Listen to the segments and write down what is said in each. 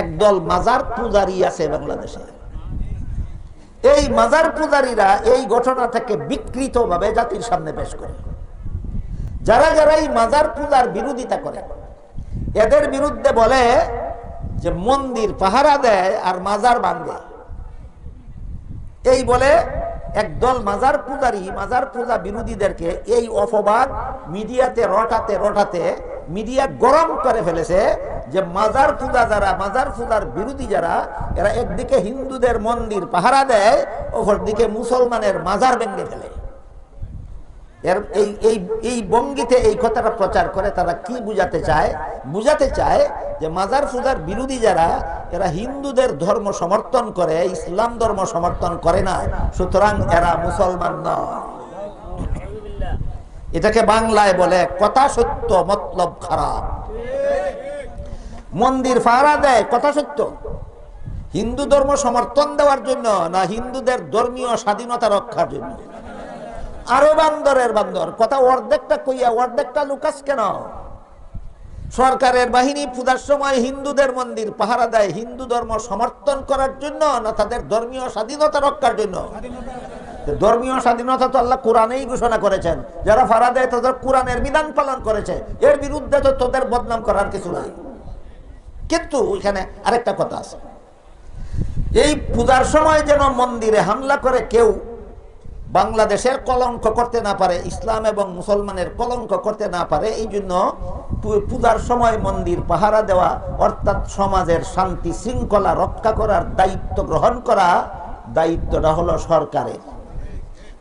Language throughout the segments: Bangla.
একদল মাজার পূজারি আছে বাংলাদেশে। এই মাজার পূজারীরা এই ঘটনা থেকে বিকৃত ভাবে জাতির সামনে পেশ করে। যারা যারা এই মাজার পূজার বিরোধিতা করে, এদের বিরুদ্ধে বলে যে মন্দির পাহারা দেয় আর মাজার ভাঙ্গে এই বলে একদল মাজার পূজারি, মাজার পূজা বিরোধীদেরকে এই অপবাদ মিডিয়াতে রটাতে রটাতে মিডিয়া গরম করে ফেলেছে যে মাজার পূজা যারা, মাজার পূজার বিরোধী যারা, এরা একদিকে হিন্দুদের মন্দির পাহারা দেয়, অপরদিকে মুসলমানের মাজার ভেঙে ফেলে। এর এই এই এই বঙ্গিতে এই কথাটা প্রচার করে, তারা কি বুঝাতে চায়? বুঝাতে চায় যে মাজার পূজার বিরোধী যারা, এরা হিন্দুদের ধর্ম সমর্থন করে, ইসলাম ধর্ম সমর্থন করে না। সুতরাং এরা মুসলমান নয়। এটাকে বাংলায় বলে কথা সত্য, মতলব খারাপ। মন্দির ফাড়া দেয়, কথা সত্য। হিন্দু ধর্ম সমর্থন দেওয়ার জন্য না, হিন্দুদের ধর্মীয় স্বাধীনতা রক্ষার জন্য। আরও বান্দরের বান্দর। কথা অর্ধেকটা কইয়া অর্ধেকটা লুকাস কেন? সরকারের বাহিনী পূজার সময় হিন্দুদের মন্দির, পাহারা দেয়। হিন্দু ধর্ম সমর্থন করার জন্য না তাদের ধর্মীয় স্বাধীনতা রক্ষার জন্য? ধর্মীয় স্বাধীনতা তো আল্লাহ কোরআনেই ঘোষণা করেছেন। যারা ফারা দেয় তাদের কোরআনের বিধান পালন করেছে। এর বিরুদ্ধে তো তোদের বদনাম করার কিছু নাই। কিন্তু এখানে আরেকটা কথা আছে। এই পূজার সময় যেন মন্দিরে হামলা করে কেউ বাংলাদেশের কলঙ্ক করতে না পারে, ইসলাম এবং মুসলমানের কলঙ্ক করতে না পারে, এই জন্য পূজার সময় মন্দির পাহারা দেওয়া, অর্থাৎ সমাজের শান্তি শৃঙ্খলা রক্ষা করার দায়িত্ব গ্রহণ করা, দায়িত্বটা হলো সরকারের।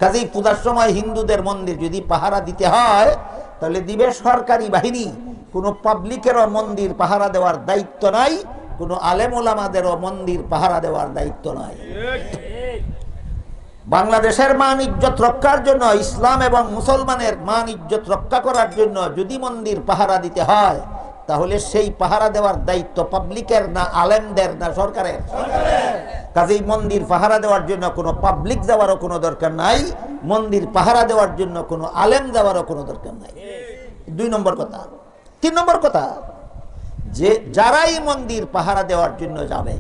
কাজেই পূজার সময় হিন্দুদের মন্দির যদি পাহারা দিতে হয়, তাহলে দিবে সরকারি বাহিনী। কোনো পাবলিকেরও মন্দির পাহারা দেওয়ার দায়িত্ব নাই, কোনো আলেম ওলামাদেরও মন্দির পাহারা দেওয়ার দায়িত্ব নাই। বাংলাদেশের মান ইজ্জত রক্ষার জন্য, ইসলাম এবং মুসলমানের মান ইজ্জত রক্ষা করার জন্য যদি মন্দির পাহারা দিতে হয়, তাহলে সেই পাহারা দেওয়ার দায়িত্ব পাবলিকের না আলেমদের না সরকারের? কাজেই মন্দির পাহারা দেওয়ার জন্য কোনো পাবলিক যাওয়ারও কোনো দরকার নাই, মন্দির পাহারা দেওয়ার জন্য কোনো আলেম যাওয়ারও কোনো দরকার নাই। দুই নম্বর কথা। তিন নম্বর কথা, যে যারাই মন্দির পাহারা দেওয়ার জন্য যাবে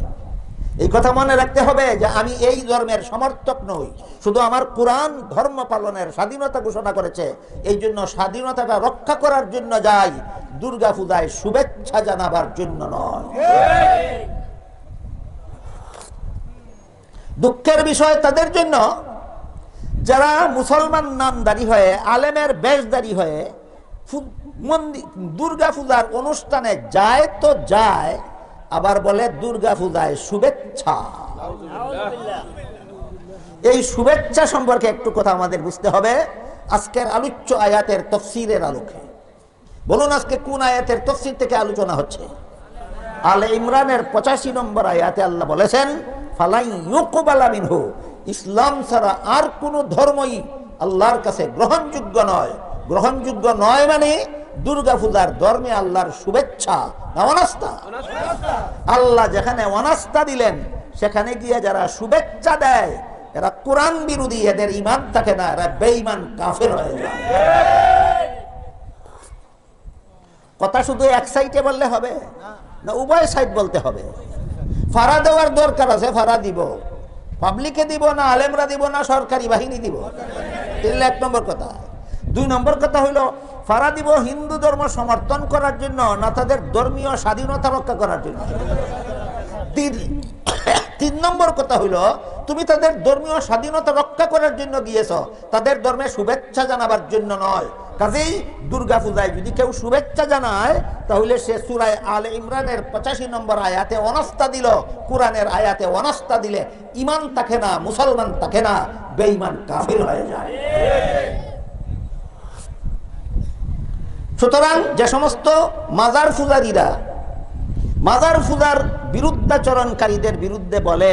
এই কথা মনে রাখতে হবে যে আমি এই ধর্মের সমর্থক নই। শুধু আমার কোরআন ধর্ম পালনের স্বাধীনতা ঘোষণা করেছে। এই জন্য স্বাধীনতাটা রক্ষা করার জন্য যাই, দুর্গা পূজায় শুভেচ্ছা জানাবার জন্য নয়। দুঃখের বিষয় তাদের জন্য, যারা মুসলমান নাম নামদারি হয়ে, আলেমের বেশদারি হয়ে দুর্গা পূজার অনুষ্ঠানে যায় তো যায় আবার বলে, দুর্গা পূজায় শুভেচ্ছা। এই শুভেচ্ছা সম্পর্কে একটু কথা আমাদের বুঝতে হবে। আজকের আলোচ্য আয়াতের তফসিরের আলোকে। বলুন, আজকে কোন আয়াতের তফসির থেকে আলোচনা হচ্ছে? আলে ইমরানের পঁচাশি নম্বর আয়াতে আল্লাহ বলেছেন, ফালাই মিনহু। ইসলাম ছাড়া আর কোন ধর্মই আল্লাহর কাছে গ্রহণযোগ্য নয়। গ্রহণযোগ্য নয় মানে দুর্গা পূজার ধর্মে আল্লাহর শুভেচ্ছা না অনাস্থা? আল্লাহ যেখানে অনাস্থা দিলেন, সেখানে গিয়ে যারা শুভেচ্ছা দেয়, এরা কোরআন বিরোধী, এদের ইমান থাকে না, এরা বেঈমান, কাফের হয়ে যায়। কথা শুধু এক সাইডে বললে হবে না, উভয় সাইড বলতে হবে। ফাড়া দেওয়ার দরকার আছে, ফাড়া দিব। পাবলিকে দিব না, আলেমরা দিব না, সরকারি বাহিনী দিব। এক নম্বর কথা। দুই নম্বর কথা হইল ফাড়া দিব হিন্দু ধর্ম সমর্থন করার জন্য না তাদের ধর্মীয় স্বাধীনতা রক্ষা করার জন্য। তিন নম্বর কথা হইল, তুমি তাদের ধর্মীয় স্বাধীনতা রক্ষা করার জন্য গিয়েছ তাদের ধর্মে শুভেচ্ছা জানাবার জন্য নয়। কাজেই দুর্গা পূজায় যদি কেউ শুভেচ্ছা জানায়, তাহলে সে সুরায় আল ইমরানের পঁচাশি নম্বর আয়াতে অনাস্থা দিল, কোরআনের আয়াতে অনাস্থা দিলে ইমান থাকে না, মুসলমান থাকে না, বেঈমান কাফির হয়ে যায়। সুতরাং যে সমস্ত মাজার ফুজারিরা মাজার ফুজার বিরুদ্ধাচরণকারীদের বিরুদ্ধে বলে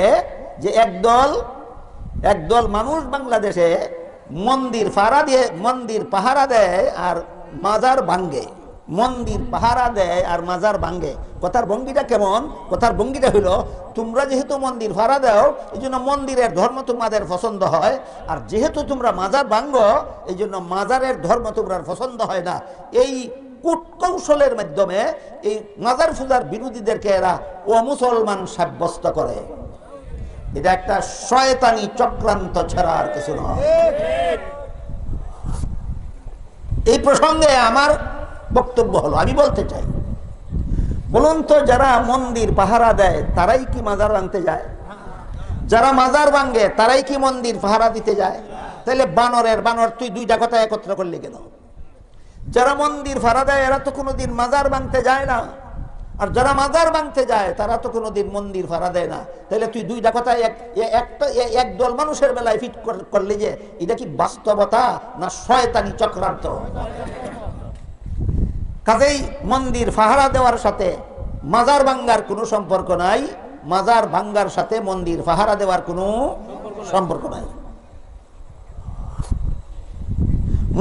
যে একদল একদল মানুষ বাংলাদেশে মন্দির ফাড়া দিয়ে, মন্দির পাহারা দেয় আর মাজার ভাঙ্গে। মন্দির, পাহারা দেয় আর মাজার ভাঙ্গে কথার ভঙ্গিটা কেমন? কথার ভঙ্গিটা হইল তোমরা যেহেতু মন্দির ভাড়া দাও এই জন্য মন্দিরের ধর্ম তোমাদের পছন্দ হয়। আর যেহেতু তোমরা মাজার ভাঙ্গ এই জন্য মাজারের ধর্ম তোমরা পছন্দ হয় না। এই কূটকৌশলের মাধ্যমে এই মাজার ফুজার বিরোধীদেরকে এরা অমুসলমান সাব্যস্ত করে। এটা একটা শয়তানি চক্রান্ত ছাড়া আর কিছু নয়। এই প্রসঙ্গে আমার বক্তব্য হলো, আমি বলতে চাই। বলুন তো, যারা মন্দির পাহারা দেয়, তারাই কি মাজার ভাঙতে যায়? যারা মাজার ভাঙ্গে তারাই কি মন্দির পাহারা দিতে যায়? তাহলে বানরের, বানর, তুই দুইটা কথা একত্র করলে কেন? যারা মন্দির ভাড়া দেয়, এরা তো কোনোদিন মাজার ভাঙতে যায় না। আর যারা মাজার ভাঙতে যায়, তারা তো কোনোদিন মন্দির ভাড়া দেয় না। তাহলে তুই দুইটা কথা এক একটা একদল মানুষের বেলায় ফিট কর- করলে যে, এটা কি বাস্তবতা না শয়তানি চক্রান্ত? কাজেই মন্দির ফাহারা দেওয়ার সাথে মাজার ভাঙ্গার কোনো সম্পর্ক নাই, মাজার ভাঙ্গার সাথে মন্দির ফাহারা দেওয়ার কোনো সম্পর্ক নাই।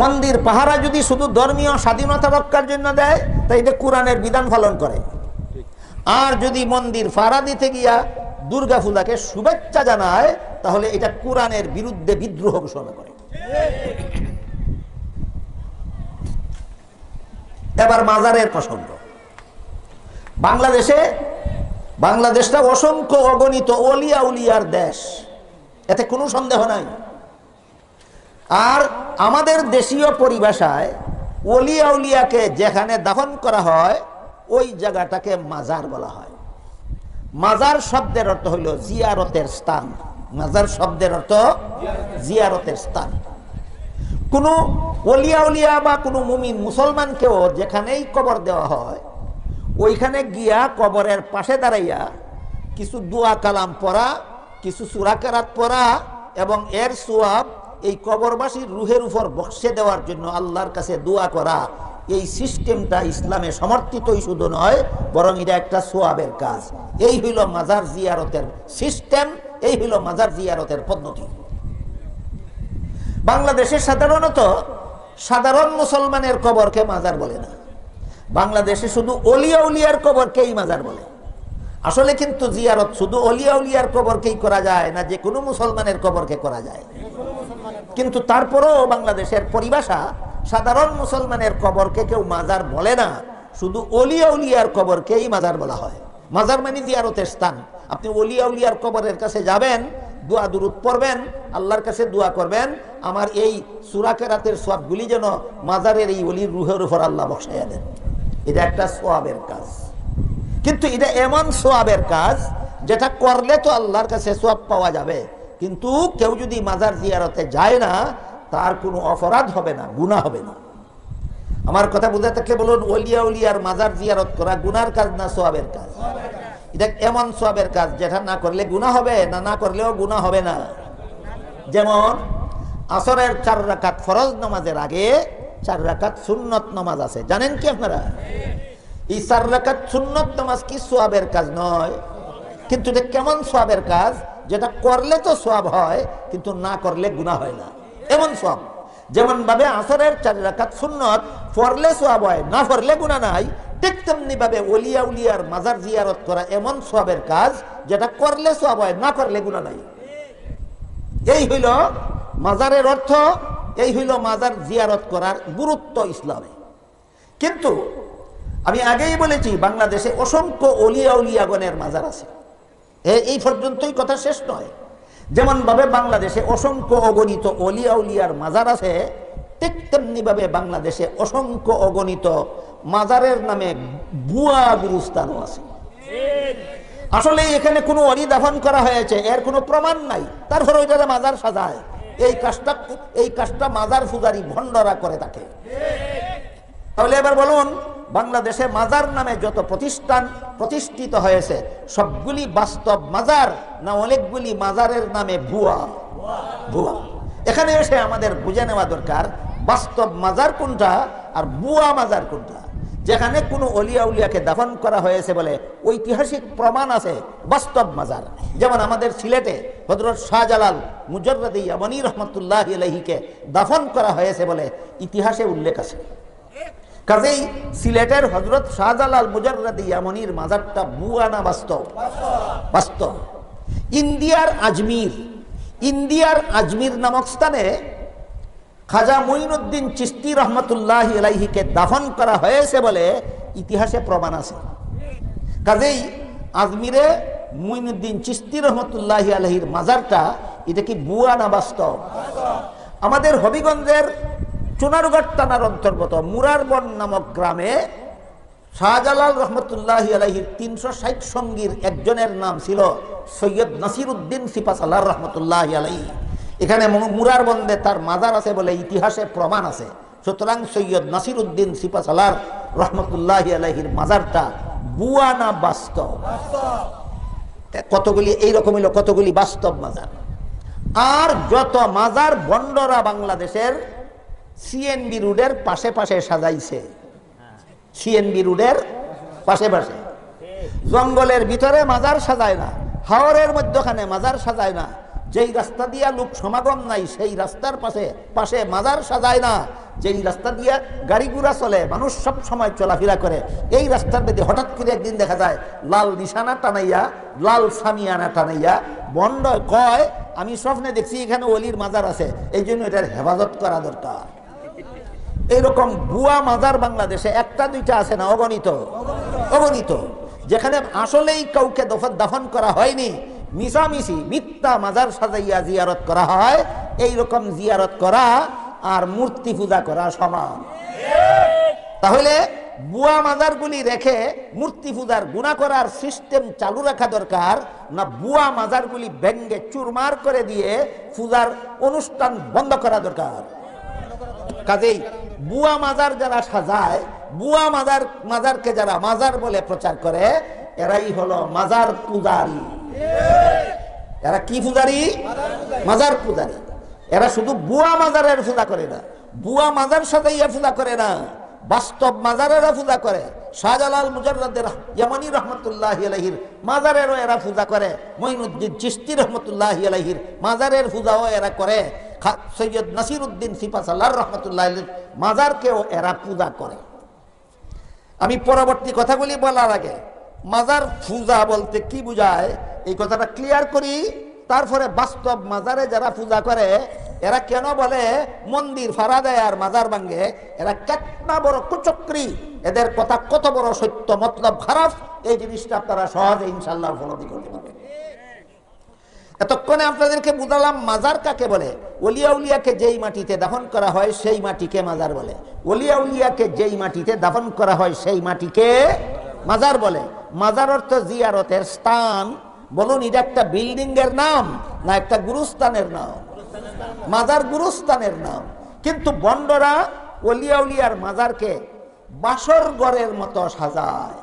মন্দির পাহারা যদি শুধু ধর্মীয় স্বাধীনতা রক্ষার জন্য দেয় তাই এটা কোরআনের বিধান পালন করে। আর যদি মন্দির ফাড়া দিতে গিয়া দুর্গা পূজাকে শুভেচ্ছা জানায়, তাহলে এটা কোরআনের বিরুদ্ধে বিদ্রোহ ঘোষণা করে। এবার মাজারের প্রসঙ্গ। বাংলাদেশে, বাংলাদেশটা অসংখ্য অগণিত অলিয়া উলিয়ার দেশ। এতে কোনো সন্দেহ নাই। আর আমাদের দেশীয় পরিভাষায় অলিয়া উলিয়াকে যেখানে দাফন করা হয়, ওই জায়গাটাকে মাজার বলা হয়। মাজার শব্দের অর্থ হইল জিয়ারতের স্থান। মাজার শব্দের অর্থ জিয়ারতের স্থান। কোনো অলিয়া উলিয়া বা কোনো মুমিন মুসলমানকেও যেখানেই কবর দেওয়া হয়, ওইখানে গিয়া কবরের পাশে দাঁড়াইয়া কিছু দোয়া কালাম পড়া, কিছু সুরাকারাত পড়া এবং এর সোয়াব এই কবরবাসীর রুহের উপর বক্সে দেওয়ার জন্য আল্লাহর কাছে দোয়া করা, এই সিস্টেমটা ইসলামে সমর্থিতই শুধু নয়, বরং এটা একটা সোয়াবের কাজ। এই হইল মাজার জিয়ারতের সিস্টেম, এই হইল মাজার জিয়ারতের পদ্ধতি। বাংলাদেশে সাধারণত সাধারণ মুসলমানের কবরকে মাজার বলে না। বাংলাদেশে শুধু অলিয়া উলিয়ার কবরকেই মাজার বলে। আসলে কিন্তু জিয়ারত শুধু অলিয়া উলিয়ার কবরকেই করা যায় না, যে কোনো মুসলমানের কবরকে করা যায়। কিন্তু তারপরেও বাংলাদেশের পরিভাষা সাধারণ মুসলমানের কবরকে কেউ মাজার বলে না, শুধু অলিয়া উলিয়ার কবরকেই মাজার বলা হয়। মাজার মানে জিয়ারতের স্থান। আপনি অলিয়া উলিয়ার কবরের কাছে যাবেন দোয়া দুরুদ পড়বেন, আল্লাহর কাছে দোয়া করবেন, আমার এই সুরাকেরাতের সবগুলি যেন মাজারের এই অলির রুহের উপর আল্লাহ বসাইয়া দেন। এটা একটা সোয়াবের কাজ। কিন্তু এটা এমন সোয়াবের কাজ, যেটা করলে তো আল্লাহর কাছে সোয়াব পাওয়া যাবে। কিন্তু কেউ যদি মাজার জিয়ারতে যায় না, তার কোনো অপরাধ হবে না গুণা হবে না। আমার কথা বুঝে থাকলে বলুন অলিয়া উলিয়ার মাজার জিয়ারত করা গুনার কাজ না সোয়াবের কাজ? এটা এমন সোয়াবের কাজ, যেটা না করলে গুণা হবে, না না করলেও গুণা হবে না। যেমন, আসরের চার রাকাত ফরজ নামাজের আগে, চার রাকাত সুন্নত নামাজ আছে। জানেন কি আপনারা? এই চার রাকাত সুন্নত নামাজ কি সোয়াবের কাজ নয়? কিন্তু এটা কেমন সোয়াবের কাজ? যেটা করলে তো সোয়াব হয়, কিন্তু না করলে গুণা হয় না। এমন সোয়াব যেমন ভাবে আসরের চার রাকাত সুন্নত, পড়লে সোয়াব হয়, না পড়লে গুণা নাই ঠিক তেমনি ভাবে অলিয়া উলিয়ার মাজার জিয়ারত করা এমন সোয়াবের কাজ যেটা করলে সোয়াব হয়, না করলে গুণা নাই। এই হইল মাজারের অর্থ, এই হইল মাজার জিয়ারত করার গুরুত্ব ইসলামে। কিন্তু আমি আগেই বলেছি, বাংলাদেশে অসংখ্য অলিয়া উলিয়াগণের মাজার আছে। এই পর্যন্তই কথা শেষ নয়। যেমন ভাবে বাংলাদেশে অসংখ্য অগণিত অলিয়া উলিয়ার মাজার আছে, ঠিক তেমনি ভাবে বাংলাদেশে অসংখ্য অগণিত মাজারের নামে ভুয়া গুরুস্থানও আছে। আসলে এখানে কোনো অলি দাফন করা হয়েছে, এর কোনো প্রমাণ নাই। তারপরে ওইটারে মাজার সাজায়। এই কাজটা এই কাজটা মাজার ফুজারি ভণ্ডরা করে থাকে। তাহলে এবার বলুন, বাংলাদেশে মাজার নামে যত প্রতিষ্ঠান প্রতিষ্ঠিত হয়েছে, সবগুলি বাস্তব মাজার না অনেকগুলি মাজারের নামে ভুয়া? ভুয়া। এখানে এসে আমাদের বুঝে নেওয়া দরকার, বাস্তব মাজার কোনটা আর বুয়া মাজার কোনটা? যেখানে কোনো অলিয়া উলিয়াকে দাফন করা হয়েছে বলে ঐতিহাসিক প্রমাণ আছে বাস্তব মাজার। যেমন আমাদের সিলেটে হজরত শাহজালাল মুজরদি রহমতুল্লাহ আলহিকে দাফন করা হয়েছে বলে ইতিহাসে উল্লেখ আছে। কাজেই সিলেটের হজরত শাহজালাল মুজরদি ইয়ামনির মাজারটা বুয়ানা বাস্তব। বাস্তব। ইন্ডিয়ার আজমির ইন্ডিয়ার আজমির নামক স্থানে খাজা মঈনুদ্দিন চিস্তি রহমতুল্লাহ আলাইহিকে দাফন করা হয়েছে বলে ইতিহাসে প্রমাণ আছে। কাজেই আজমিরে মুইনুদ্দিন চিস্তি রহমতুল্লাহ আলহির মাজারটা, এটা কি বুয়া না বাস্তব? আমাদের হবিগঞ্জের চুনারগড় থানার অন্তর্গত মুরারবন নামক গ্রামে শাহজালাল রহমতুল্লাহ আলহির তিনশো ষাট সঙ্গীর একজনের নাম ছিল সৈয়দ নাসির উদ্দিন সিপাসাল্লাহ রহমতুল্লাহ আলহী এখানে মু- মুরারবন্দে তার মাজার আছে বলে ইতিহাসে প্রমাণ আছে। সুতরাং সৈয়দ নাসির উদ্দিন সিপাসালার রহমতুল্লাহ আলহির মাজারটা বুয়া না বাস্তব কতগুলি এইরকম হইল কতগুলি বাস্তব মাজার। আর যত মাজার বন্ডরা বাংলাদেশের সিএনবি রোডের পাশে পাশে সাজাইছে। সিএনবি রোডের পাশে পাশে। জঙ্গলের ভিতরে মাজার সাজায় না, হাওরের মধ্যখানে মাজার সাজায় না যেই রাস্তা দিয়া লোক সমাগম নাই, সেই রাস্তার পাশে পাশে মাজার সাজায় না। যেই রাস্তা দিয়া গাড়ি ঘোড়া চলে, মানুষ সব সময় চলাফেরা করে, এই রাস্তার মধ্যে হঠাৎ করে একদিন দেখা যায়, লাল নিশানা টানাইয়া, লাল সামিয়ানা টানাইয়া বন্ড কয়, আমি স্বপ্নে দেখছি এখানে অলির মাজার আছে, এই জন্য এটার হেফাজত করা দরকার। এইরকম বুয়া মাজার বাংলাদেশে একটা, দুইটা আছে না, অগণিত। অগণিত। যেখানে আসলেই কাউকে দাফন করা হয়নি মিশামিশি, মিথ্যা মাজার সাজাইয়া জিয়ারত করা হয় এই রকম জিয়ারত করা আর মূর্তি পূজা করা সমান। তাহলে বুয়া মাজারগুলি রেখে মূর্তি পূজার গুণা করার সিস্টেম চালু রাখা দরকার, না বুয়া মাজারগুলি ব্যঙ্গে চুরমার করে দিয়ে পূজার অনুষ্ঠান বন্ধ করা দরকার। কাজেই বুয়া মাজার যারা সাজায়, বুয়া মাজার, মাজারকে যারা মাজার বলে প্রচার করে, এরাই হলো মাজার পূজারি। এরা কি পূজারি? মাজার পূজারি। এরা শুধু বুয়া মাজারের পূজা করে না। বুয়া মাজার সাজাইয়া পূজা করে না। বাস্তব মাজারেরা পূজা করে। শাহজালাল মুজারদের ইয়ামানি রহমতুল্লাহ আলহির মাজারেরও এরা পূজা করে। মঈনুদ্দিন চিস্তি রহমতুল্লাহ আলহির মাজারের পূজাও এরা করে। সৈয়দ নাসির উদ্দিন সিপাসাল্লাহ রহমতুল্লাহ আলহির মাজারকেও এরা পূজা করে। আমি পরবর্তী কথাগুলি বলার আগে মাজার পূজা বলতে কি বুঝায়? এই কথাটা ক্লিয়ার করি। তারপরে বাস্তব মাজারে যারা পূজা করে, এরা কেন বলে? মন্দির ফাড়া দেয় আর মাজার ভাঙ্গে এরা কেতনা বড় কুচক্রি। এদের কথা কত বড় সত্য, মতলব খারাপ। এই জিনিসটা আপনারা সহজে ইনশাল্লাহ উপলব্ধি করতে পারবেন। এতক্ষণে আপনাদেরকে বুঝালাম মাজার কাকে বলে। অলিয়া উলিয়াকে যেই মাটিতে দাফন করা হয়, সেই মাটিকে মাজার বলে। অলিয়া উলিয়াকে যেই মাটিতে দাফন করা হয়, সেই মাটিকে মাজার বলে। মাজার অর্থ জিয়ারতের স্থান। বলুন, এটা একটা বিল্ডিং এর নাম না একটা গুরুস্থানের নাম? মাজার গুরুস্থানের নাম। কিন্তু বন্ডরা অলিয়া উলিয়ার মাজারকে বাসর গড়ের মতো সাজায়।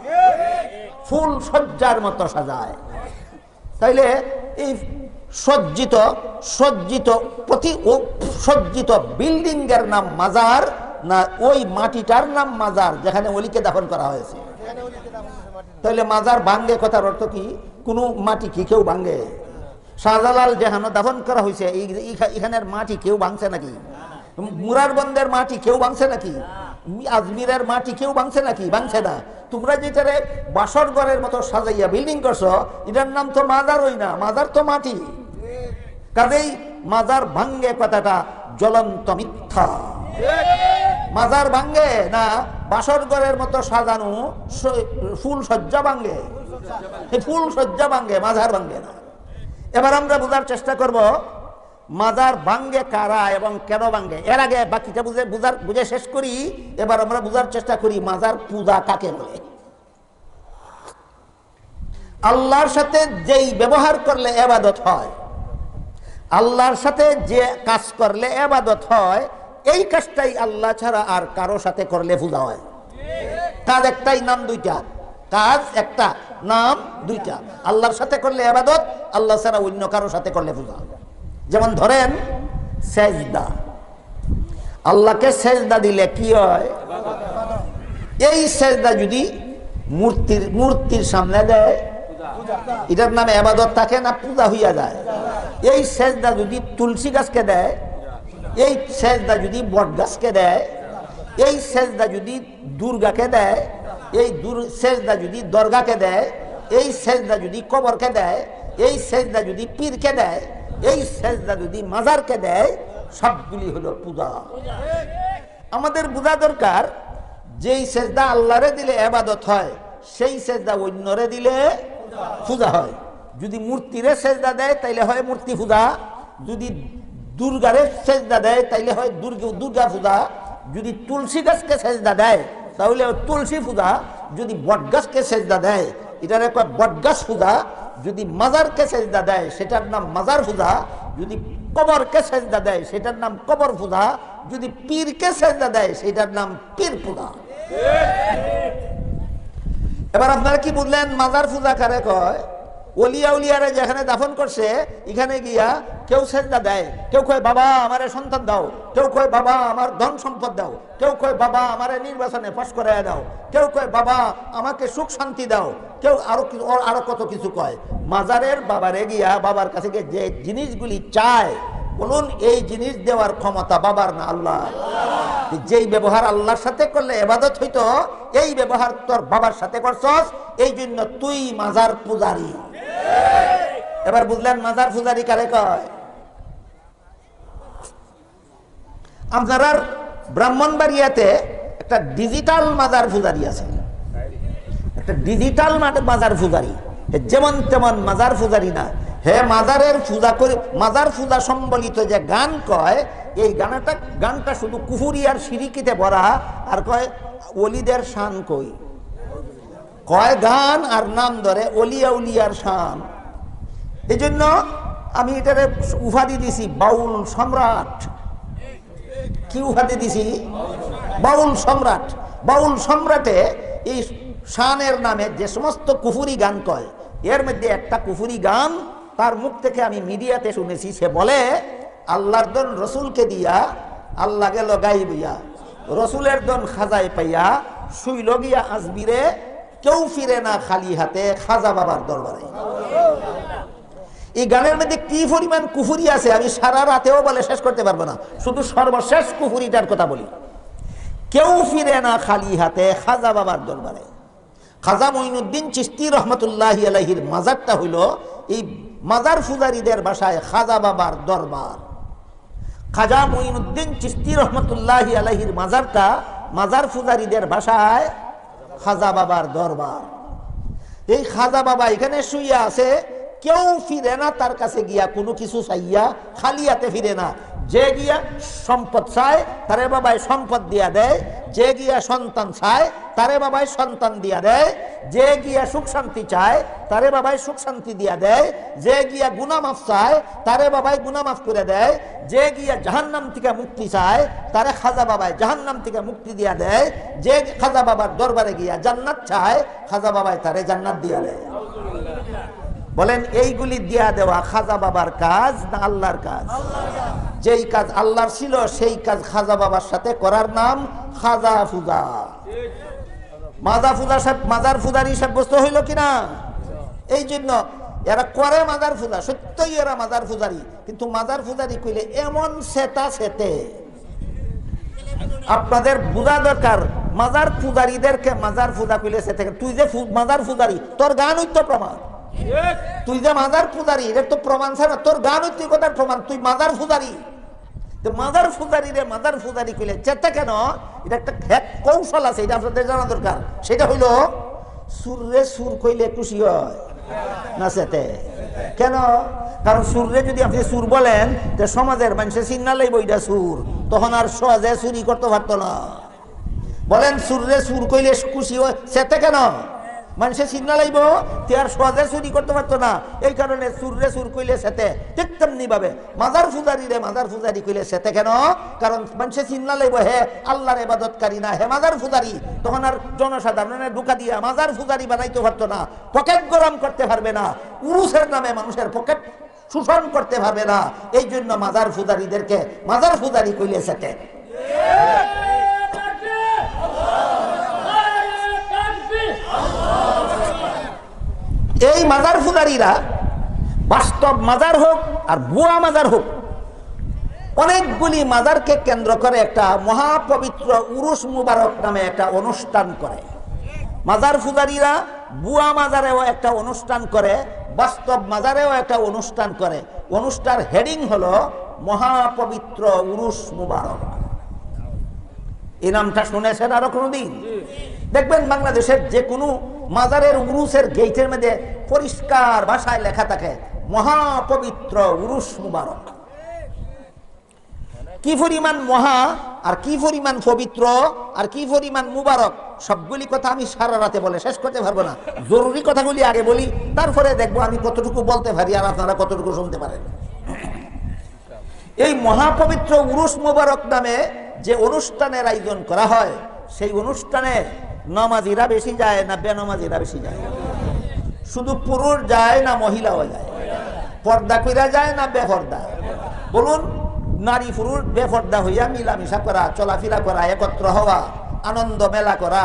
ফুল সজ্জার মতো সাজায়। তাইলে এই সজ্জিত সজ্জিত প্রতি সজ্জিত বিল্ডিং এর নাম মাজার না ওই মাটিটার নাম মাজার যেখানে অলিকে দাফন করা হয়েছে? তাহলে মাজার ভাঙ্গে কথার অর্থ কি? কোনো মাটি কি কেউ ভাঙ্গে? শাহজালাল যেখানে দাফন করা হয়েছে এখানের মাটি কেউ ভাঙছে নাকি? মুরারবন্দের মাটি কেউ ভাঙছে নাকি? আজমিরের মাটি কেউ ভাঙছে নাকি? ভাঙছে না। তোমরা যেটারে বাসর ঘরের মতো সাজাইয়া বিল্ডিং করছ, এটার নাম তো মাজার হই না, মাজার তো মাটি। কাজেই মাজার ভাঙ্গে কথাটা জ্বলন্ত মিথ্যা। মাজার ভাঙ্গে না বাসর ঘরের মতো সাজানো ফুল সজ্জা ভাঙ্গে ফুল সজ্জা ভাঙ্গে মাজার ভাঙ্গে না। এবার আমরা বোঝার চেষ্টা করব, মাজার ভাঙ্গে কারা এবং কেন ভাঙ্গে এর আগে বাকিটা বুঝে, বুঝার, বুঝে শেষ করি। এবার আমরা বোঝার চেষ্টা করি মাজার পূজা কাকে বলে। আল্লাহর সাথে যেই ব্যবহার করলে এবাদত হয়, আল্লাহর সাথে যে কাজ করলে এবাদত হয় এই কাজটাই আল্লাহ ছাড়া আর কারও সাথে করলে পূজা হয়। কাজ একটাই, নাম দুইটা। কাজ একটা, নাম দুইটা। আল্লাহর সাথে করলে এবাদত আল্লাহ ছাড়া অন্য কারোর সাথে করলে পূজা যেমন ধরেন, সেজদা। আল্লাহকে সেজদা দিলে কি হয়? এই সেজদা যদি মূর্তির মূর্তির সামনে দেয়, এটার নামে আবাদত থাকে না, পূজা হইয়া যায়। এই সেজদা যদি তুলসী গাছকে দেয় এই সেজদা যদি বটগাছকে দেয়, এই সেজদা যদি দুর্গাকে দেয়, এই দুর সেজদা যদি দরগাকে দেয়, এই সেজদা যদি কবরকে দেয়, এই সেজদা যদি পীরকে দেয়, এই সেজদা যদি মাজারকে দেয়, সবগুলি হলো পূজা। আমাদের বোঝা দরকার, যেই সেজদা আল্লাহরে দিলে এবাদত হয়, সেই সেজদা অন্যরে দিলে পূজা হয়। যদি মূর্তিরে সেজদা দেয়, তাইলে হয় মূর্তি পূজা। যদি দুর্গারে সেজদা দেয়, তাইলে হয় দুর্গা দুর্গা পূজা। যদি তুলসী গাছকে সেজদা দেয়, তাহলে তুলসী পূজা। যদি বট গাছকে সেজদা দেয়, এটার একটা বট গাছ পূজা। যদি মাজারকে সেজদা দেয়, সেটার নাম মাজার পূজা। যদি কবরকে সেজদা দেয়, সেটার নাম কবর পূজা। যদি পীরকে সেজদা দেয়, সেটার নাম পীর পূজা। এবার আপনারা কি বুঝলেন, মাজার পূজা কারে কয়? অলিয়া উলিয়ারা যেখানে দাফন করছে, এখানে গিয়া কেউ সেজদা দেয়, কেউ কয়, বাবা, আমারে সন্তান দাও। কেউ কয়, বাবা, আমার ধন সম্পদ দাও। কেউ কয়, বাবা, আমারে নির্বাচনে পাশ করাইয়া দাও। কেউ কয়, বাবা, আমাকে সুখ শান্তি দাও। কেউ আরও আরও কত কিছু কয়। মাজারের বাবারে গিয়া বাবার কাছে যে জিনিসগুলি চায় বলুন, এই জিনিস দেওয়ার ক্ষমতা বাবার না আল্লাহ? যেই ব্যবহার আল্লাহর সাথে করলে এবাদত হইতো, এই ব্যবহার তোর বাবার সাথে করছস, এই জন্য তুই মাজার পূজারি। এবার বুঝলেন মাজার পূজারি কারে কয়? আপনার ব্রাহ্মণবাড়িয়াতে একটা ডিজিটাল মাজার পূজারি আছে। একটা ডিজিটাল মাজার পূজারি। যেমন তেমন মাজার পূজারি না। হে মাজারের পূজা করে মাজার পূজা সম্বলিত যে গান কয়, এই গানটা গানটা শুধু কুহুরি আর সিরিকিতে ভরা আর কয় অলিদের শান কই? কয় গান আর নাম ধরে অলিয়া উলিয়ার শান। এই জন্য আমি এটারে উপাধি দিছি বাউল সম্রাট। কি উপাধি দিছি? বাউল সম্রাট। বাউল সম্রাটে এই শানের নামে যে সমস্ত কুফুরি গান কয় এর মধ্যে একটা কুফুরি গান তার মুখ থেকে আমি মিডিয়াতে শুনেছি, সে বলে, আল্লাহর দন রসুলকে দিয়া আল্লাহ গেল গাই বইয়া, রসুলের দন খাজায় পাইয়া শুইল গিয়া আসবিরে, কেউ ফিরে না খালি হাতে খাজা বাবার দরবারে। এই গানের মধ্যে কি পরিমাণ কুফুরি আছে, আমি সারা রাতেও বলে শেষ করতে পারব না, শুধু সর্বশেষ কুফুরিটার কথা বলি। কেউ ফিরে না খালি হাতে খাজা বাবার দরবারে। খাজা মঈনুদ্দিন চিস্তি রহমতুল্লাহ আলহির মাজারটা হইল এই মাজার ফুজারিদের বাসায় খাজা বাবার দরবার। খাজা মঈনুদ্দিন চিস্তি রহমতুল্লাহ আলহির মাজারটা মাজার ফুজারিদের বাসায় খাজা বাবার দরবার। এই খাজা বাবা এখানে শুইয়া আছে, কেউ ফিরে না তার কাছে গিয়া, কোনো কিছু চাইয়া খালি হাতে ফিরে না। যে গিয়া সম্পদ চায়, তারে বাবাই সম্পদ দিয়া দেয়। যে গিয়া সন্তান চায়, তারে বাবাই সন্তান দিয়া দেয়। যে গিয়া সুখ শান্তি চায়, তারে বাবাই সুখ শান্তি দিয়া দেয়। যে গিয়া গুনামাফ চায়, তারে বাবাই গুনামাফ করে দেয়। যে গিয়া জাহান্নাম থেকে মুক্তি চায়, তারে খাজা বাবাই জাহান্নাম থেকে মুক্তি দিয়া দেয়। যে খাজা বাবার দরবারে গিয়া জান্নাত চায়, খাজা বাবাই তারে জান্নাত দিয়া দেয়। বলেন, এইগুলি দিয়া দেওয়া খাজা বাবার কাজ না আল্লাহর কাজ? যেই কাজ আল্লাহর ছিল সেই কাজ খাজা বাবার সাথে করার নাম খাজা ফুজা। মাজা ফুজা সাহেব মাজার ফুজারি সাব্যস্ত হইল কিনা? এই জন্য এরা করে মাজার ফুজা সত্যই এরা মাজার ফুজারি। কিন্তু মাজার ফুজারি কইলে এমন সেতা সেতে। আপনাদের বোঝা দরকার মাজার ফুজারিদেরকে মাজার ফুজা কইলে সেতে তুই যে মাজার ফুজারি তোর গান হইতো প্রমাণ তুই যে মাজার পূজারি এটা তো প্রমাণ ছাড়া তোর গান তুই কথার প্রমাণ। তুই মাজার পূজারি তো মাজার ফুজারি রে মাজার ফুজারি কইলে, চেতা কেন? এটা একটা এক কৌশল আছে, এটা আপনাদের জানা দরকার। সেটা হইল সুররে সুর কইলে খুশি হয়, না সেতে কেন? কারণ সুররে যদি আপনি সুর বলেন যে সমাজের মানুষের চিন্না লইব এটা সুর। তখন আর সহজে চুরি করতে পারতো না। বলেন সুররে সুর কইলে খুশি হয় সেতে কেন? মানুষের চিন্না লাইব তে সহজে চুরি করতে পারতো না। এই কারণে সুররে সুর কইলে সেতে ঠিক তেমনি ভাবে। মাজার ফুজারি রে মাজার ফুজারি কইলে সেতে কেন? কারণ মানুষের চিন্না লাইব হে আল্লাহর এবাদতকারী না হে মাজার ফুজারি তখন আর জনসাধারণের ঢুকা দিয়া মাজার ফুজারি বানাইতে পারতো না। পকেট গরম করতে পারবে না। উরুসের নামে মানুষের পকেট শোষণ করতে পারবে না। এই জন্য মাজার ফুজারিদেরকে মাজার ফুজারি কইলে সেতে এই মাজার ফুজারিরা বাস্তব মাজার হোক আর বুয়া মাজার হোক অনেকগুলি মাজারকে কেন্দ্র করে একটা মহাপবিত্র উরুস মুবারক নামে একটা অনুষ্ঠান করে। মাজার ফুজারিরা বুয়া মাজারেও একটা অনুষ্ঠান করে বাস্তব মাজারেও একটা অনুষ্ঠান করে। অনুষ্ঠান হেডিং হলো মহাপবিত্র উরুস মুবারক। এই নামটা শুনেছেন আরও কোনোদিন? দেখবেন বাংলাদেশের যে কোনো মাজারের উরুসের গেটের মধ্যে পরিষ্কার ভাষায় লেখা থাকে, মহাপবিত্র উরুস মুবারক। কি পরিমাণ মহা আর কি পরিমাণ পবিত্র আর কি পরিমাণ মুবারক, সবগুলি কথা আমি সারা রাতে বলে শেষ করতে পারব না। জরুরি কথাগুলি আগে বলি, তারপরে দেখব আমি কতটুকু বলতে পারি আর আপনারা কতটুকু শুনতে পারেন। এই মহাপবিত্র উরুস মুবারক নামে যে অনুষ্ঠানের আয়োজন করা হয়, সেই অনুষ্ঠানে নমাজিরা বেশি যায় না বেনমাজিরা বেশি যায়? শুধু পুরুষ যায় না মহিলাও যায়। পর্দা কইরা যায় না বেপর্দা? বলুন, নারী পুরুষ বেপর্দা হইয়া মিলামিশা করা, চলাফেরা করা, একত্র হওয়া, আনন্দ মেলা করা,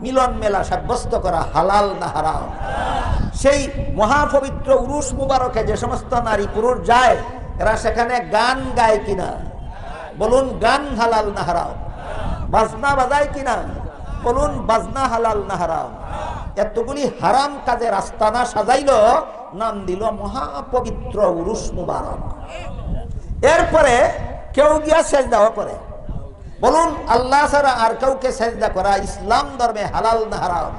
মিলন মেলা সাব্যস্ত করা হালাল না হারাম? সেই মহাপবিত্র উরুষ মুবারকে যে সমস্ত নারী পুরুষ যায়, এরা সেখানে গান গায় কিনা? বলুন, গান হালাল না হারাম? বাজনা বাজায় কিনা? বলুন, বাজনা হালাল না হারাম? এতগুলি হারাম কাজের আস্তানা সাজাইল, নাম দিল মহাপবিত্র উরুস মুবারক। এরপরে কেউ গিয়া সেজদাও করে। বলুন, আল্লাহ ছাড়া আর কাউকে সেজদা করা ইসলাম ধর্মে হালাল না হারাম?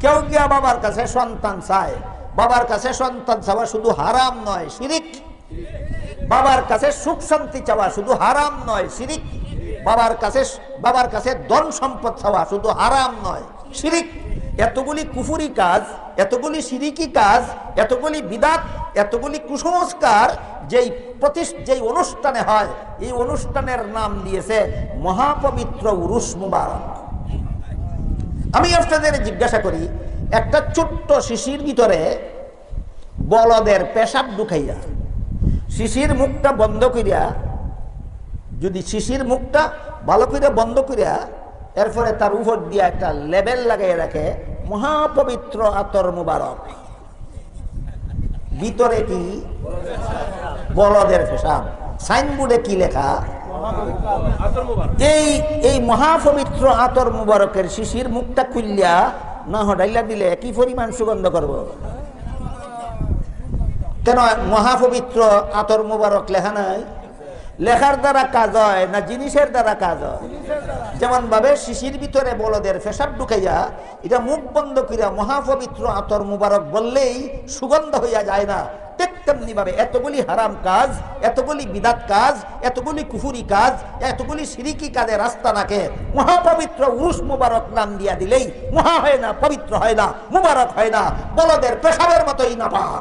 কেউ গিয়া বাবার কাছে সন্তান চায়। বাবার কাছে সন্তান চাওয়া শুধু হারাম নয়, শিরিক। বাবার কাছে সুখ শান্তি চাওয়া শুধু হারাম নয়, শিরিক। বাবার কাছে বাবার কাছে ধন সম্পদ চাওয়া, শুধু হারাম নয়। শিরিক, এতগুলি কুফুরি কাজ, এতগুলি সিরিকি কাজ, এতগুলি বিদাত, এতগুলি কুসংস্কার যেই প্রতিষ যেই অনুষ্ঠানে হয়, এই অনুষ্ঠানের নাম দিয়েছে মহাপবিত্র উরুস মুবারক। আমি আপনাদের জিজ্ঞাসা করি, একটা ছোট্ট শিশির ভিতরে বলদের পেশাব ঢুকাইয়া, শিশির মুখটা বন্ধ করিয়া যদি শিশির মুখটা ভালো করে বন্ধ করিয়া এরপরে তার উপর দিয়ে একটা লেবেল লাগাই রাখে, মহাপবিত্র আতর মুবারক। ভিতরে কি? বলদের পেশাব। সাইনবোর্ডে কি লেখা? এই এই মহাপবিত্র আতর মুবারকের শিশির মুখটা খুললিয়া না হটাইলা দিলে কি পরিমাণ সুগন্ধ করব? কেন মহাপবিত্র আতর মুবারক লেখা নাই? লেখার দ্বারা কাজ হয় না জিনিসের দ্বারা কাজ হয়? যেমন ভাবে শিশির ভিতরে বলদের ফেসাব ঢুকাইয়া এটা মুখ বন্ধ করিয়া মহাপবিত্র আতর মুবারক বললেই সুগন্ধ হইয়া যায় না। ঠিক তেমনি ভাবে এতগুলি হারাম কাজ এতগুলি বিদাত কাজ এতগুলি কুফুরি কাজ এতগুলি সিরিকি কাজের রাস্তা নাকে মহাপবিত্র উরুস মুবারক নাম দিয়া দিলেই মহা হয় না পবিত্র হয় না মুবারক হয় না। বলদের পেশাবের মতোই না পাক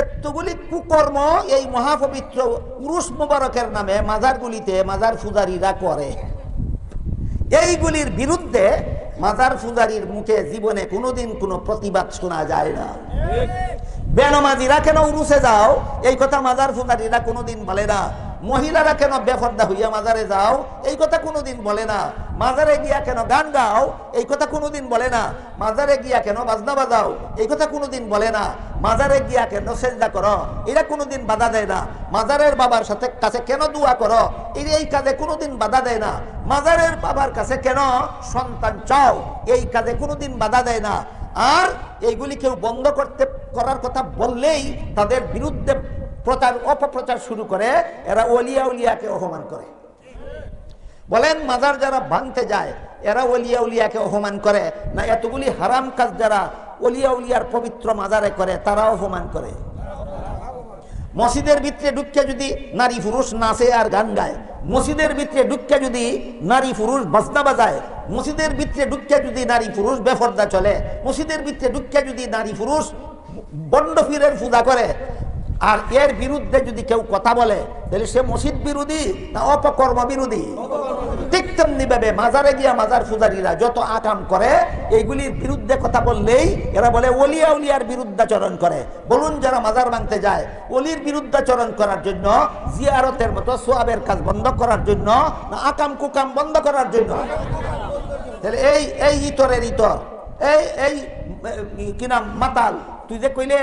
এতগুলি কুকর্ম এই মহাপবিত্র পুরুষ মুবারকের নামে মাজারগুলিতে মাজার ফুজারিরা করে। এইগুলির বিরুদ্ধে মাজার ফুজারির মুখে জীবনে কোনোদিন কোনো প্রতিবাদ শোনা যায় না। বেনমাজিরা কেন উরুসে যাও? এই কথা মাজার ফুজারিরা কোনোদিন বলে না। মহিলারা কেন বেফর্দা হইয়া মাজারে যাও? এই কথা কোনোদিন বলে না। মাজারে গিয়া কেন গান গাও? এই কথা কোনোদিন বলে না। মাজারে গিয়া কেন বাজনা বাজাও? এই কথা কোনোদিন বলে না। মাজারে গিয়া কেন সেজদা করো? এটা কোনোদিন বাধা দেয় না। মাজারের বাবার সাথে কাছে কেন দোয়া করো? এই এই কাজে কোনোদিন বাধা দেয় না। মাজারের বাবার কাছে কেন সন্তান চাও? এই কাজে কোনোদিন বাধা দেয় না। আর এইগুলি কেউ বন্ধ করতে, করার কথা বললেই তাদের বিরুদ্ধে প্রচার, অপপ্রচার শুরু করে, এরা ওলিয়া উলিয়াকে অপমান করে। বলেন, মাজার যারা ভাঙতে যায়, এরা ওলিয়া উলিয়াকে অপমান করে। না, এতগুলি হারাম কাজ যারা ওলিয়া উলিয়ার পবিত্র মাজারে করে, তারা অপমান করে। মসজিদের ভিতরে ঢুকে যদি নারী পুরুষ নাচে আর গান গায়, মসজিদের ভিতরে ঢুকে যদি নারী পুরুষ বাজনা বাজায়, মসজিদের ভিতরে ঢুকে যদি নারী পুরুষ বেফর্দা চলে, মসজিদের ভিতরে ঢুকে যদি নারী পুরুষ বন্ড ফিরের পূজা করে আর এর বিরুদ্ধে যদি কেউ কথা বলে, তাহলে সে মসজিদ বিরোধী না অপকর্ম বিরোধী? ঠিক তেমনি ভাবে মাজারে গিয়া মাজার পূজারীরা যত আকাম করে, এইগুলির বিরুদ্ধে কথা বললেই এরা বলে ওলিয়া উলিয়ার বিরুদ্ধাচরণ করে। বলুন যারা মাজার ভাঙতে যায়, অলির বিরুদ্ধাচরণ করার জন্য, জিয়ারতের মতো সোয়াবের কাজ বন্ধ করার জন্য না আকাম কুকাম বন্ধ করার জন্য? তাহলে এই এই ইতরের ইতর, এই এই, কি নাম? মাতাল। তুই যে কইলে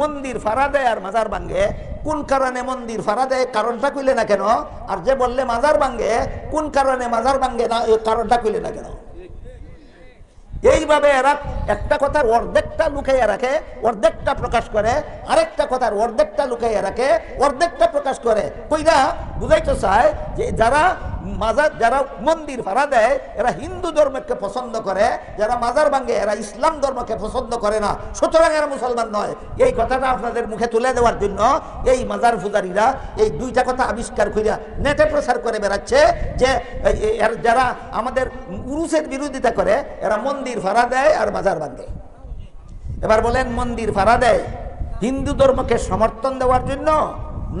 মন্দির ফাড়া দেয় আর মাজার ভাঙ্গে, কোন কারণে মন্দির ফাড়া দেয় কারণটা কইলে না কেন? আর যে বললে মাজার ভাঙ্গে, কোন কারণে মাজার ভাঙ্গে না কারণটা কইলে না কেন? এইভাবে এরা একটা কথার অর্ধেকটা লুকাইয়া রাখে, অর্ধেকটা প্রকাশ করে, আরেকটা কথার অর্ধেকটা লুকাইয়া রাখে, অর্ধেকটা প্রকাশ করে। কইরা বুঝাইতে চায় যে যারা মাজার, যারা মন্দির ভাড়া দেয়, এরা হিন্দু ধর্মকে পছন্দ করে, যারা মাজার ভাঙ্গে এরা ইসলাম ধর্মকে পছন্দ করে না। সুতরাং এরা মুসলমান নয়। এই কথাটা আপনাদের মুখে তুলে দেওয়ার জন্য এই মাজার পূজারীরা এই দুইটা কথা আবিষ্কার করিয়া নেটে প্রচার করে বেড়াচ্ছে যে যারা আমাদের উরুসের বিরোধিতা করে, এরা মন্দির ভাড়া দেয় আর মাজার ভাঙ্গে এবার বলেন, মন্দির ভাড়া দেয়। হিন্দু ধর্মকে সমর্থন দেওয়ার জন্য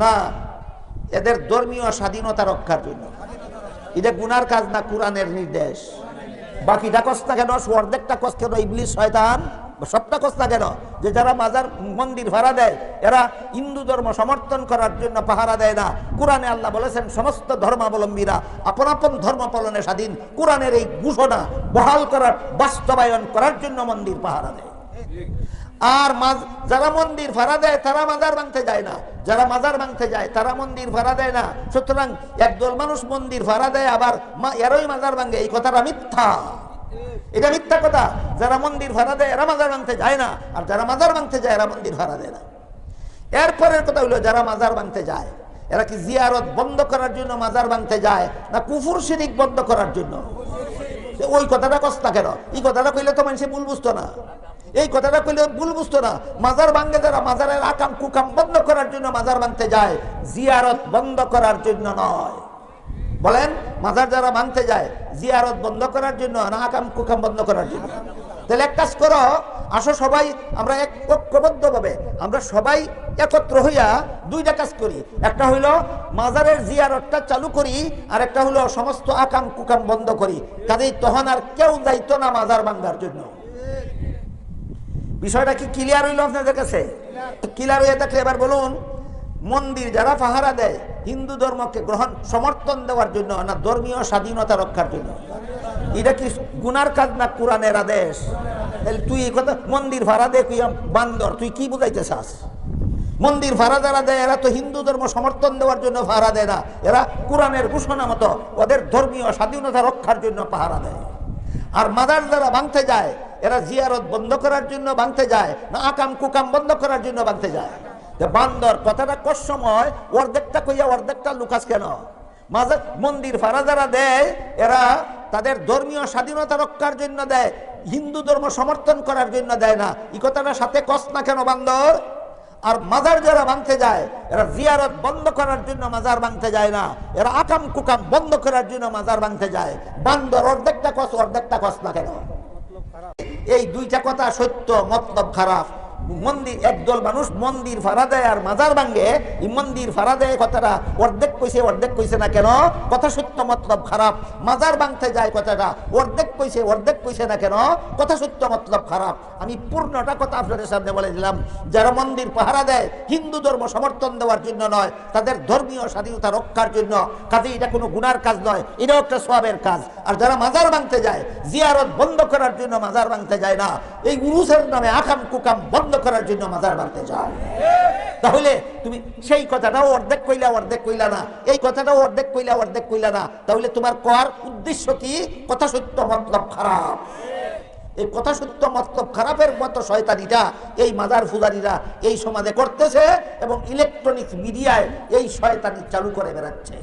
না এদের ধর্মীয় স্বাধীনতা রক্ষার জন্য? এদের গুনার কাজ না কোরআনের নির্দেশ। বাকি কষ্ট কেন? অর্ধেকটা কষ্ট কেন? ইবলিশ শয়তান? সবটা কষ্ট কেন? যে যারা মাজার মন্দির ভাড়া দেয়, এরা হিন্দু ধর্ম সমর্থন করার জন্য পাহারা দেয় না। কোরআনে আল্লাহ বলেছেন, সমস্ত ধর্মাবলম্বীরা আপন আপন ধর্ম পালনে স্বাধীন। কোরআনের এই ঘোষণা বহাল করার, বাস্তবায়ন করার জন্য মন্দির পাহারা দেয়। আর যারা মন্দির ভাড়া দেয়, তারা মাজার ভাঙতে যায় না। যারা মাজার ভাঙতে যায়, তারা মন্দির ভাড়া দেয় না। সুতরাং একদল মানুষ মন্দির ভাড়া দেয়, আবার এরই মাজার ভাঙে। এই কথাটা মিথ্যা। এটা মিথ্যা কথা। যারা মন্দির ভাড়া দেয় এরা মাজার ভাঙতে যায় না। আর যারা মাজার ভাঙতে যায়, এরা মন্দির ভাড়া দেয় না। এরপরের কথা হলো যারা মাজার ভাঙতে যায়, এরা কি জিয়ারত বন্ধ করার জন্য মাজার ভাঙতে যায়, না কুফুর শিরিক বন্ধ করার জন্য? ওই কথাটা কস্তা কেন? এই কথাটা কইলে তো মানুষে ভুল বুঝতো না। এই কথাটা কইলে ভুল বুঝতো না। মাজার ভাঙ্গে যারা মাজারের আকাম কুকাম বন্ধ করার জন্য মাজার ভাঙতে যায়, জিয়ারত বন্ধ করার জন্য নয়। বলেন, মাজার যারা ভাঙতে যায়, জিয়ারত বন্ধ করার জন্য না, আকাম কুকাম বন্ধ করার জন্য? তাহলে এক কাজ করো, আসো সবাই, আমরা এক ঐক্যবদ্ধ ভাবে আমরা সবাই একত্র হইয়া দুইটা কাজ করি। একটা হইল, মাজারের জিয়ারতটা চালু করি, আর একটা হইল, সমস্ত আকাম কুকাম বন্ধ করি। কাজেই তখন আর কেউ যাইতো না মাজার ভাঙ্গার জন্য। বিষয়টা কি ক্লিয়ার হইল আপনাদের কাছে? ক্লিয়ার হয়ে থাকলে এবার বলুন, মন্দির যারা পাহারা দেয় হিন্দু ধর্মকে গ্রহণ, সমর্থন দেওয়ার জন্য না, ধর্মীয় স্বাধীনতা রক্ষার জন্য। এটা কি গুনার কাজ না কোরআনের আদেশ? তাহলে তুই এই কথা, মন্দির ভাড়া দে, তুই বান্দর, তুই কি বুঝাইতে চাস? মন্দির ভাড়া যারা দেয়, এরা তো হিন্দু ধর্ম সমর্থন দেওয়ার জন্য ভাড়া দেয় না। এরা কোরআনের ঘোষণা মতো ওদের ধর্মীয় স্বাধীনতা রক্ষার জন্য পাহারা দেয়। আর মাদার যারা ভাঙতে যায়, এরা জিয়ারত বন্ধ করার জন্য ভাঙতে যায়, না আকাম কুকাম বন্ধ করার জন্য ভাঙতে যায়। বান্দর কথাটা কর সময়, অর্ধেকটা কইয়া অর্ধেকটা লুকাস কেন? মাজার মন্দির ভাড়া যারা দেয়, এরা তাদের ধর্মীয় স্বাধীনতা রক্ষার জন্য দেয়, হিন্দু ধর্ম সমর্থন করার জন্য দেয় না। এই কথাটা সাথে কস না কেন বান্দর? আর মাজার যারা ভাঙতে যায়, এরা জিয়ারত বন্ধ করার জন্য মাজার ভাঙতে যায় না। এরা আকাম কুকাম বন্ধ করার জন্য মাজার ভাঙতে যায়। বান্দর অর্ধেকটা কস অর্ধেকটা কস না কেন? এই দুইটা কথা সত্য, মতলব খারাপ। মন্দির, একদল মানুষ মন্দির দেয় আর মাজার ভাঙ্গে এই মন্দির দেয় কথাটা অর্ধেক কইছে অর্ধেক কইছে না কেন? কথা সত্য, মতলব খারাপ। মাজার ভাঙতে যায় কথাটা অর্ধেক কইছে অর্ধেক কইছে না কেন? কথা সত্য, মতলব খারাপ। আমি পূর্ণটা কথা আপনাদের সামনে বলে দিলাম। যারা মন্দির পাহারা দেয়, হিন্দু ধর্ম সমর্থন দেওয়ার জন্য নয়, তাদের ধর্মীয় স্বাধীনতা রক্ষার জন্য। কাজে এটা কোনো গুনার কাজ নয়, এটাও একটা সবের কাজ। আর যারা মাজার ভাঙতে যায়, জিয়ারত বন্ধ করার জন্য মাজার ভাঙতে যায় না। এই উরুসের নামে আকাম কুকাম বন্ধ করার জন্য মাজার ভাঙতে যায় তাহলে তুমি সেই কথাটাও অর্ধেক কইলা অর্ধেক কইলা না। এই কথাটাও অর্ধেক কইলা অর্ধেক কইলা না। তাহলে তোমার কর উদ্দেশ্য কি? কথা সত্য, মতলব খারাপ। এই কথা সত্য, মতলব খারাপের মতো শয়তানিটা এই মাজার ফুজারিরা এই সমাজে করতেছে এবং ইলেকট্রনিক্স মিডিয়ায় এই শয়তানি চালু করে বেড়াচ্ছে।